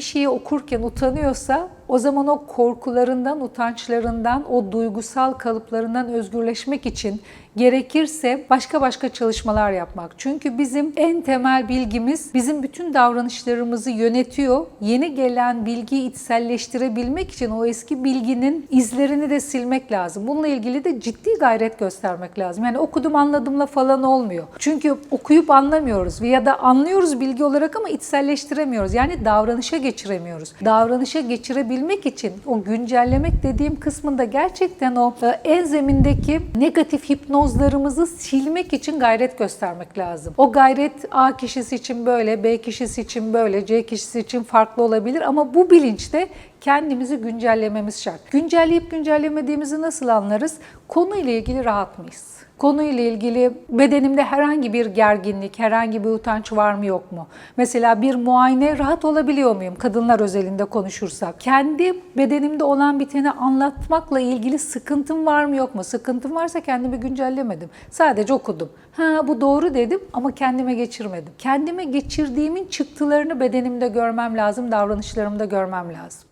bir şeyi okurken utanıyorsa o zaman o korkularından, utançlarından, o duygusal kalıplarından özgürleşmek için gerekirse başka başka çalışmalar yapmak. Çünkü bizim en temel bilgimiz bizim bütün davranışlarımızı yönetiyor. Yeni gelen bilgiyi içselleştirebilmek için o eski bilginin izlerini de silmek lazım. Bununla ilgili de ciddi gayret göstermek lazım. Yani okudum anladımla falan olmuyor. Çünkü okuyup anlamıyoruz ya da anlıyoruz bilgi olarak ama içselleştiremiyoruz. Yani davranışa geçiremiyoruz. Davranışa geçirebilmek için o güncellemek dediğim kısmında gerçekten o e, en zemindeki negatif hipnozlarımızı silmek için gayret göstermek lazım. O gayret A kişisi için böyle, B kişisi için böyle, C kişisi için farklı olabilir ama bu bilinçte kendimizi güncellememiz şart. Güncelleyip güncellemediğimizi nasıl anlarız? Konuyla ilgili rahat mıyız? Konuyla ilgili bedenimde herhangi bir gerginlik, herhangi bir utanç var mı yok mu? Mesela bir muayene rahat olabiliyor muyum? Kadınlar özelinde konuşursak. Kendi bedenimde olan biteni anlatmakla ilgili sıkıntım var mı yok mu? Sıkıntım varsa kendimi güncellemedim. Sadece okudum. Ha bu doğru dedim ama kendime geçirmedim. Kendime geçirdiğimin çıktılarını bedenimde görmem lazım, davranışlarımda görmem lazım.